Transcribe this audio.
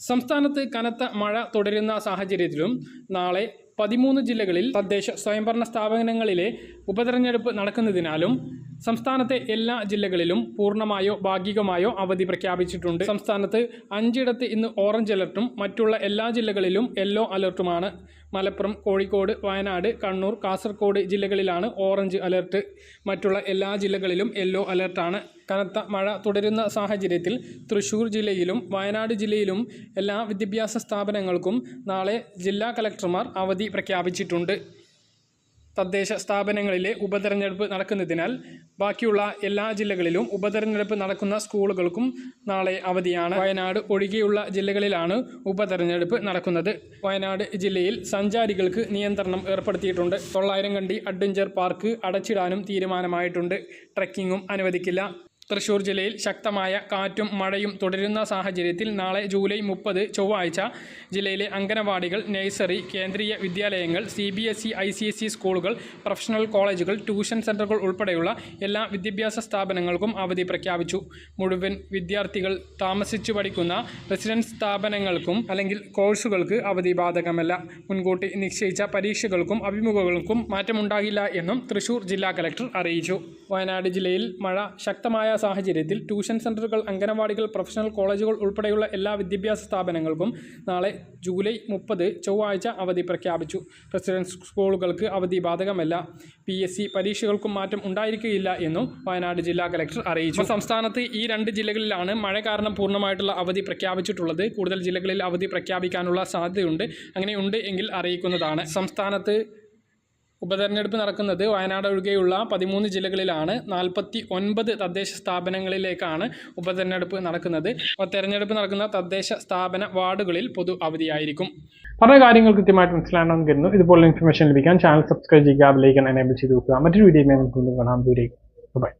സംസ്ഥാനത്ത് കനത്ത മഴ തുടരുന്ന സാഹചര്യത്തിലും നാളെ പതിമൂന്ന് ജില്ലകളിൽ തദ്ദേശ സ്വയംഭരണ സ്ഥാപനങ്ങളിലെ ഉപതെരഞ്ഞെടുപ്പ് നടക്കുന്നതിനാലും സംസ്ഥാനത്തെ എല്ലാ ജില്ലകളിലും പൂർണമായോ ഭാഗികമായോ അവധി പ്രഖ്യാപിച്ചിട്ടുണ്ട്. സംസ്ഥാനത്ത് അഞ്ചിടത്ത് ഇന്ന് ഓറഞ്ച് അലർട്ടും മറ്റുള്ള എല്ലാ ജില്ലകളിലും യെല്ലോ അലർട്ടുമാണ്. മലപ്പുറം കോഴിക്കോട് വയനാട് കണ്ണൂർ കാസർഗോഡ് ജില്ലകളിലാണ് ഓറഞ്ച് അലർട്ട്. മറ്റുള്ള എല്ലാ ജില്ലകളിലും യെല്ലോ അലർട്ടാണ്. കനത്ത മഴ തുടരുന്ന സാഹചര്യത്തിൽ തൃശൂർ ജില്ലയിലും വയനാട് ജില്ലയിലും എല്ലാ വിദ്യാഭ്യാസ സ്ഥാപനങ്ങൾക്കും നാളെ ജില്ലാ കലക്ടർമാർ അവധി പ്രഖ്യാപിച്ചിട്ടുണ്ട്. തദ്ദേശ സ്ഥാപനങ്ങളിലെ ഉപതെരഞ്ഞെടുപ്പ് നടക്കുന്നതിനാൽ ബാക്കിയുള്ള എല്ലാ ജില്ലകളിലും ഉപതെരഞ്ഞെടുപ്പ് നടക്കുന്ന സ്കൂളുകൾക്കും നാളെ അവധിയാണ്. വയനാട് ഒഴികെയുള്ള ജില്ലകളിലാണ് ഉപതെരഞ്ഞെടുപ്പ് നടക്കുന്നത്. വയനാട് ജില്ലയിൽ സഞ്ചാരികൾക്ക് നിയന്ത്രണം ഏർപ്പെടുത്തിയിട്ടുണ്ട്. തൊള്ളായിരം കണ്ടി അഡ്വഞ്ചർ പാർക്ക് അടച്ചിടാനും തീരുമാനമായിട്ടുണ്ട്. ട്രക്കിങ്ങും അനുവദിക്കില്ല. തൃശൂർ ജില്ലയിൽ ശക്തമായ കാറ്റും മഴയും തുടരുന്ന സാഹചര്യത്തിൽ നാളെ ജൂലൈ മുപ്പത് ചൊവ്വാഴ്ച ജില്ലയിലെ അംഗനവാടികൾ നഴ്സറി കേന്ദ്രീയ വിദ്യാലയങ്ങൾ C B S E I C S E സ്കൂളുകൾ പ്രൊഫഷണൽ കോളേജുകൾ ട്യൂഷൻ സെന്ററുകൾ ഉൾപ്പെടെയുള്ള എല്ലാ വിദ്യാഭ്യാസ സ്ഥാപനങ്ങൾക്കും അവധി പ്രഖ്യാപിച്ചു. മുഴുവൻ വിദ്യാർത്ഥികൾ താമസിച്ചു പഠിക്കുന്ന റെസിഡൻസ് സ്ഥാപനങ്ങൾക്കും അല്ലെങ്കിൽ കോഴ്സുകൾക്ക് അവധി ബാധകമല്ല. മുൻകൂട്ടി നിശ്ചയിച്ച പരീക്ഷകൾക്കും അഭിമുഖങ്ങൾക്കും മാറ്റമുണ്ടാകില്ല എന്നും തൃശൂർ ജില്ലാ കലക്ടർ അറിയിച്ചു. വയനാട് ജില്ലയിൽ മഴ ശക്തമായ സാഹചര്യത്തിൽ ട്യൂഷൻ സെന്ററുകൾ അംഗനവാടികൾ പ്രൊഫഷണൽ കോളേജുകൾ ഉൾപ്പെടെയുള്ള എല്ലാ വിദ്യാഭ്യാസ സ്ഥാപനങ്ങൾക്കും നാളെ ജൂലൈ മുപ്പത് ചൊവ്വാഴ്ച അവധി പ്രഖ്യാപിച്ചു. റെസിഡൻസ് സ്കൂളുകൾക്ക് അവധി ബാധകമല്ല. പി എസ് സി പരീക്ഷകൾക്കും മാറ്റം ഉണ്ടായിരിക്കുകയില്ല എന്നും വയനാട് ജില്ലാ കലക്ടർ അറിയിച്ചു. സംസ്ഥാനത്ത് ഈ രണ്ട് ജില്ലകളിലാണ് മഴ കാരണം പൂർണമായിട്ടുള്ള അവധി പ്രഖ്യാപിച്ചിട്ടുള്ളത്. കൂടുതൽ ജില്ലകളിൽ അവധി പ്രഖ്യാപിക്കാനുള്ള സാധ്യതയുണ്ട്. അങ്ങനെയുണ്ട് എങ്കിൽ അറിയിക്കുന്നതാണ്. സംസ്ഥാനത്ത് ഉപതെരഞ്ഞെടുപ്പ് നടക്കുന്നത് വയനാട് ഒഴികെയുള്ള പതിമൂന്ന് ജില്ലകളിലാണ്. നാൽപ്പത്തി ഒൻപത് തദ്ദേശ സ്ഥാപനങ്ങളിലേക്കാണ് ഉപതെരഞ്ഞെടുപ്പ് നടക്കുന്നത്. അപ്പോൾ തെരഞ്ഞെടുപ്പ് നടക്കുന്ന തദ്ദേശ സ്ഥാപന വാർഡുകളിൽ പൊതു അവധിയായിരിക്കും. പറഞ്ഞ കാര്യങ്ങൾ കൃത്യമായിട്ട് മനസ്സിലാണെന്ന് കരുതുന്നു. ഇതുപോലുള്ള ഇൻഫർമേഷൻ ലഭിക്കാൻ ചാനൽ സബ്സ്ക്രൈബ് ചെയ്യുക ബെലൈക്കൻ എനേബിൾ ചെയ്ത് നോക്കുക മറ്റൊരു വീഡിയോ കാണാം. ദൂരേക്ക് ബൈ